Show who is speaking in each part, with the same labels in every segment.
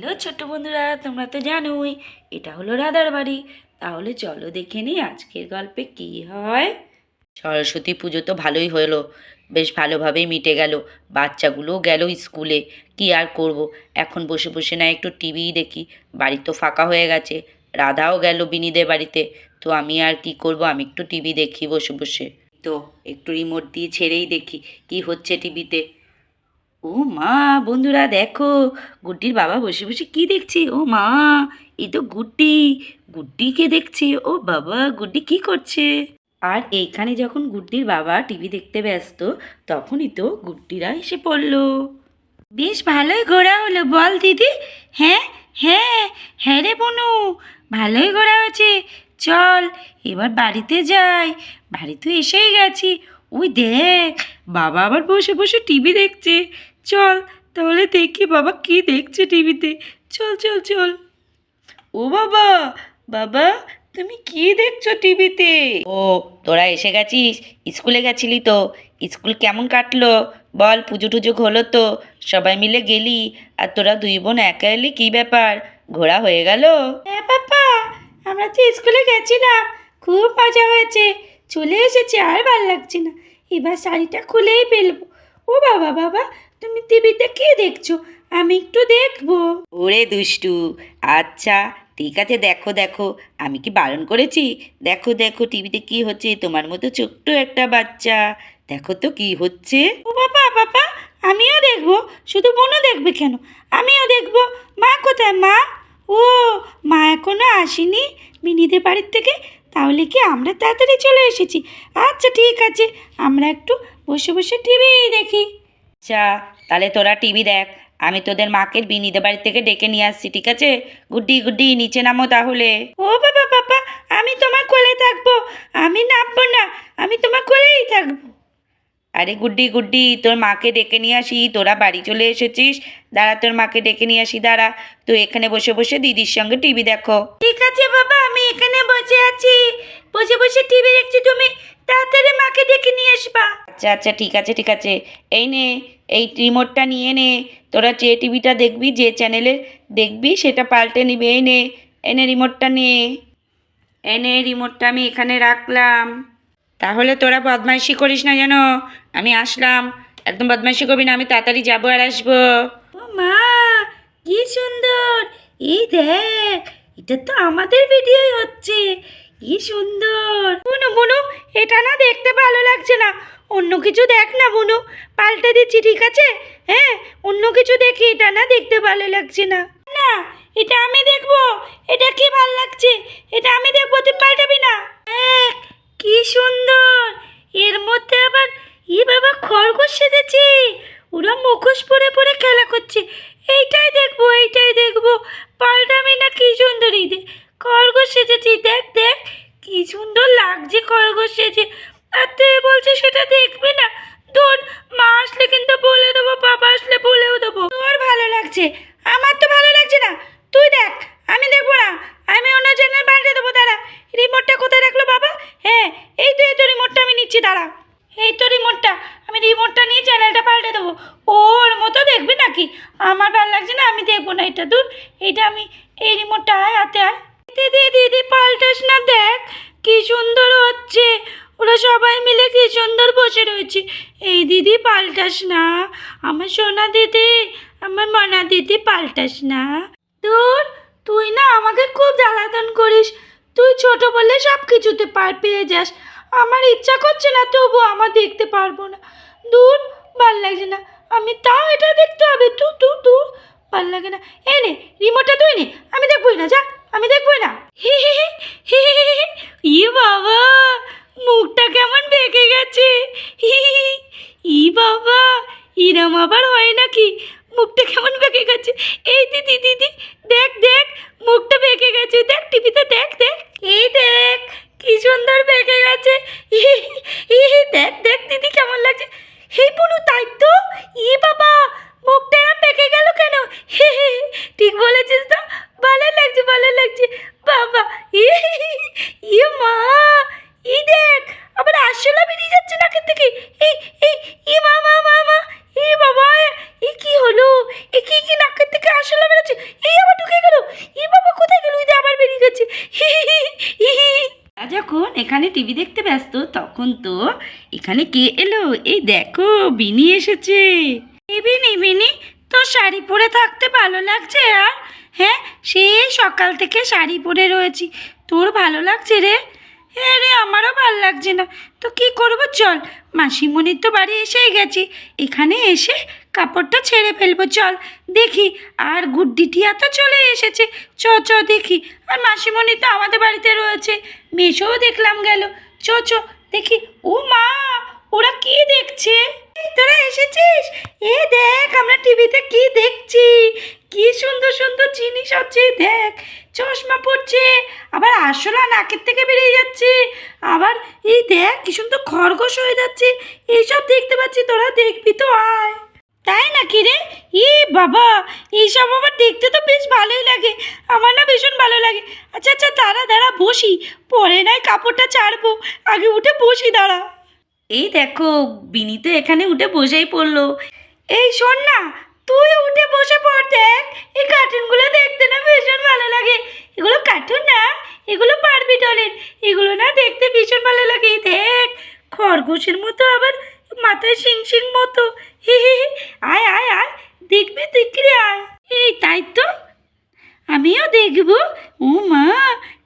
Speaker 1: Hello ছোট্ট বন্ধুরা তোমরা তো জানোই এটা হলো রাধার বাড়ি। তাহলে চলো দেখে নিই আজকের গল্পে কি হয়। সরস্বতী পুজো তো ভালোই হলো বেশ ভালোভাবেই মিটে গেল। বাচ্চাগুলোও গেল স্কুলে কি আর করব? এখন বসে বসে না একটু টিভি দেখি বাড়ি তো ফাঁকা হয়ে গেছে রাধাও গেল বিনিদের বাড়িতে। তো আমি আর কি করব? আমি একটু টিভি দেখি বসে বসে। তো একটু রিমোট দিয়ে ছেড়েই দেখি কি হচ্ছে টিভিতে? ও মা, বন্ধুরা দেখো, গুড্ডির বাবা বসে বসে কি দেখছে? ও মা, এই তো গুড্ডি, গুড্ডিকে দেখছে। ও বাবা, গুড্ডি কি করছে? আর এইখানে যখন গুড্ডির বাবা টিভি দেখতে ব্যস্ত, তখনই তো গুড্ডিরা এসে পড়ল। বেশ ভালোই ঘোরা হলো, বল দিদি। হ্যাঁ হ্যাঁ হ্যাঁ রে বনু, ভালোই ঘোরা হয়েছে। চল, এবার বাড়িতে যাই। বাড়ি তো এসেই গেছি। ওই দেখ, বাবা আবার বসে বসে টিভি দেখছে। চল তাহলে দেখি বাবা কি দেখছে টিভিতে। চল চল চল। ও বাবা বাবা তুমি কি দেখছ টিভিতে? ও তোরা এসে গেছিস? স্কুলে গেছিলি তো। স্কুল কেমন কাটলো? বল পুজো টুজো হলো তো? সবাই মিলে গেলি? আর তোরা দুই বোন একা এলি কী ব্যাপার? ঘোরা হয়ে গেল? হ্যাঁ পাপা আমরা তো স্কুলে গেছিলাম। খুব মজা হয়েছে। চলে এসেছি আর ভালো লাগছে না। এবার শাড়িটা খুলেই ফেলব। ও বাবা বাবা তুমি টিভিতে কি দেখছ? আমি একটু দেখব। ওরে দুষ্টু আচ্ছা ঠিক আছে দেখো দেখো। আমি কি বারণ করেছি? দেখো দেখো টিভিতে কি হচ্ছে? তোমার মতো ছোট্ট একটা বাচ্চা। দেখো তো কি হচ্ছে। ও বাবা বাবা আমিও দেখব। শুধু বোনও দেখবে কেন? আমিও দেখব। মা কোথায় মা? ও মা এখনও আসেনি মিনিদের বাড়ির থেকে? তাহলে কি আমরা তাড়াতাড়ি চলে এসেছি? আচ্ছা ঠিক আছে আমরা একটু বসে বসে টিভি দেখি। আচ্ছা তাহলে তোরা টিভি দেখ। আমি তোদের মাকে বিনিদের বাড়ি থেকে ডেকে নিয়ে আসছি, ঠিক আছে? গুড্ডি গুড্ডি, নিচে নামো তাহলে। ও বাবা বাবা, আমি তোমার কোলে থাকব। আমি নামবো না, আমি তোমার কোলেই থাকব। আরে গুড্ডি গুড্ডি তোর মাকে ডেকে নিয়ে আসি তোরা বাড়ি চলে এসেছিস। দাঁড়া তোর মাকে ডেকে নিয়ে আসি দাঁড়া। তুই এখানে বসে বসে দিদির সঙ্গে টিভি দেখো। ঠিক আছে বাবা আমি এখানে বসে আছি। বসে বসে টিভি দেখছি তুমি তাড়াতাড়ি মাকে ডেকে নিয়ে আসবা। আচ্ছা আচ্ছা ঠিক আছে ঠিক আছে। এই নে এই রিমোটটা নিয়ে নে। তোরা যে টিভিটা দেখবি যে চ্যানেলে দেখবি সেটা পাল্টে নিবি। এই নে এনে রিমোটটা নে এনে রিমোটটা আমি এখানে রাখলাম। তাহলে তোরা বদমাইশি করিস না যেন। আমি আসলাম। একদম বদমাইশি করবি না আমি তাড়াতাড়ি যাব আর আসব। ও মা কি সুন্দর। এই দেখ এটা তো আমাদের ভিডিওই হচ্ছে। কি সুন্দর। বুনু বুনু এটা না দেখতে ভালো লাগছে না। অন্য কিছু দেখ না বুনু পাল্টে দিচ্ছি ঠিক আছে? হ্যাঁ অন্য কিছু দেখি এটা না দেখতে ভালো লাগছে না। না এটা আমি দেখব। এটা কি ভালো লাগছে? এটা আমি দেখব তুই পাল্টাবি না। কি সুন্দর। এর মধ্যে আবার ই বাবা খরগোশ সেজেছে ওরা মুখোশ পরে পরে খেলা করছে। এইটাই দেখব এইটাই দেখব। পাল্টাবি না কি সুন্দর এই দে খরগোশ সেজেছি, দেখ দেখ, কি সুন্দর লাগছে খরগোশ সেজে। আর তুই বলছিস সেটা দেখবি না? তোর মা আসলে কিন্তু বলে দেবো, বাবা আসলে বলেও দেবো। তোর ভালো লাগছে, আমার তো ভালো লাগছে না। তুই দেখ, আমি দেখব না। আমি অন্য চ্যানেল পাল্টে দেবো, দাঁড়া। রিমোটটা কোথায় রাখল বাবা? হ্যাঁ এই তো এই তো রিমোটটা আমি নিচ্ছি, দাঁড়া। এই তো রিমোটটা, আমি রিমোটটা নিয়ে চ্যানেলটা পাল্টে দেবো। ওর মতো দেখবি নাকি? আমার ভালো লাগছে না, আমি দেখব না এটা, দূর। এইটা আমি, এই রিমোটটা আয়, হাতে আয়। দিদি দিদি পাল্টাস না, দেখ, কি সুন্দর হচ্ছে। ওরা সবাই মিলে কি সুন্দর বসে রয়েছে। এই দিদি, পাল্টাস না। আমার সোনা দিদি, আমার মনা দিদি, পাল্টাস না। দূর, তুই না আমাকে খুব জ্বালাতন করিস। তুই ছোট বলে সব কিছুতে পার পেয়ে যাস। আমার ইচ্ছা করছে না তবু আমার দেখতে পারব না। দূর, ভালো লাগছে না। আমি তাও এটা দেখতে হবে। তু তু দূর, ভালো লাগে না। এ নে রিমোটটা তুই নে। আমি দেখবই না, যা। আমি দেখবই না। হি হি হি। ই বাবা, মুখটা কেমন বেঁকে গেছে। হি। ই বাবা, ইরাম আবার হয় নাকি? মুখটা কেমন বেঁকে গেছে। এই দিদি দিদি দেখ দেখ, মুখটা বেঁকে গেছে। দেখ, টিভিতে দেখ দেখ। এই দেখ। কি সুন্দর বেঁকে গেছে। দেখ দেখ দিদি কেমন লাগছে। হে পুনু তাই তো? ই বাবা মুখটা এরম বেঁকে গেল কেন হি, হি, হি, ঠিক বলেছিস তো ভালো লাগছে ভালো লাগছে বাবা ই, হি, হি, হি, ই মা ই দেখ আবার আসলে বেরিয়ে যাচ্ছে নাকের থেকে এই এই ই মা মা মা মা ই বাবা এ কি হলো এ কি কি নাকের থেকে আসলে বেরোচ্ছে এই এখানে টিভি দেখতে ব্যস্ত, তখন তো এখানে কে এলো? এই দেখো, বিনি এসেছে। বিনি বিনি, তোর শাড়ি পরে থাকতে ভালো লাগছে আর? হ্যাঁ সেই সকাল থেকে শাড়ি পরে রয়েছি। তোর ভালো লাগছে রে? হ্যাঁ রে, আমারও ভালো লাগছে না। তো কি করব, চল। মাসিমণির তো বাড়ি এসেই গেছি। এখানে এসে কাপড়টা ছেড়ে ফেলব, চল। দেখি, আর গুড্ডিটিয়া তো চলে এসেছে। চ চ, দেখি। আর মাসিমণি তো আমাদের বাড়িতে রয়েছে। মেশোও দেখলাম গেল। চ চ, দেখি। ও মা, ওরা কি দেখছে? তোরা এসেছিস? এ দেখ, আমরা টিভিতে কি দেখছি। কি সুন্দর সুন্দর জিনিস হচ্ছে দেখ। চশমা পড়ছে। আবার আসলা নাকের থেকে বেরিয়ে যাচ্ছে। আবার এই দেখ, কি সুন্দর খরগোশ হয়ে যাচ্ছে। এইসব দেখতে পাচ্ছি, তোরা দেখবি তো, আয়। তাই নাকি রে? ই বাবা এইসব আবার দেখতে তো বেশ ভালোই লাগে। আমার না ভীষণ ভালো লাগে। আচ্ছা আচ্ছা দাঁড়া দাঁড়া বসি। পরে নয় কাপড়টা ছাড়বো। আগে উঠে বসি দাঁড়া। এই দেখো বিনি তো এখানে উঠে বসেই পড়ল। এই শোন না তুই উঠে বসে পড় দেখ। এই কার্টুনগুলো দেখতে না ভীষণ ভালো লাগে। এগুলো কার্টুন না এগুলো পারবি ডলের এগুলো না দেখতে ভীষণ ভালো লাগে। দেখ খরগোশের মতো আবার মাথায় শিং শিং মতো। হে হে আয় আয় আয়। দেখবি, দেখলে আয়। এই, তাই তো। আমিও দেখব। ও মা,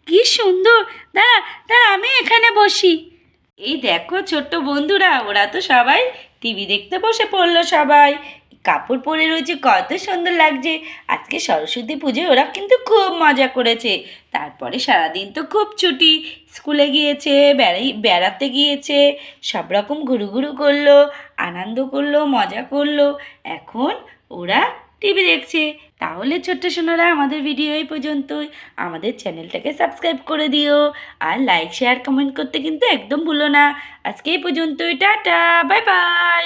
Speaker 1: কি সুন্দর। দাঁড়া দাঁড়া, আমি এখানে বসি। এই দেখো ছোট্ট বন্ধুরা, ওরা তো সবাই টিভি দেখতে বসে পড়ল সবাই। কাপড় পরে রয়েছে, কত সুন্দর লাগছে। আজকে সরস্বতী পুজোয় ওরা কিন্তু খুব মজা করেছে। তারপরে সারাদিন তো খুব ছুটি। স্কুলে গিয়েছে, বেড়াই, বেড়াতে গিয়েছে, সব রকম ঘুরু ঘুরু করল, আনন্দ করল, মজা করল। এখন ওরা টিভি দেখছে। তাহলে ছোট্ট সোনারা, আমাদের ভিডিও এই পর্যন্তই। আমাদের চ্যানেলটাকে সাবস্ক্রাইব করে দিও। আর লাইক শেয়ার কমেন্ট করতে কিন্তু একদম ভুলো না। আজকে এই পর্যন্তই। Tata bye bye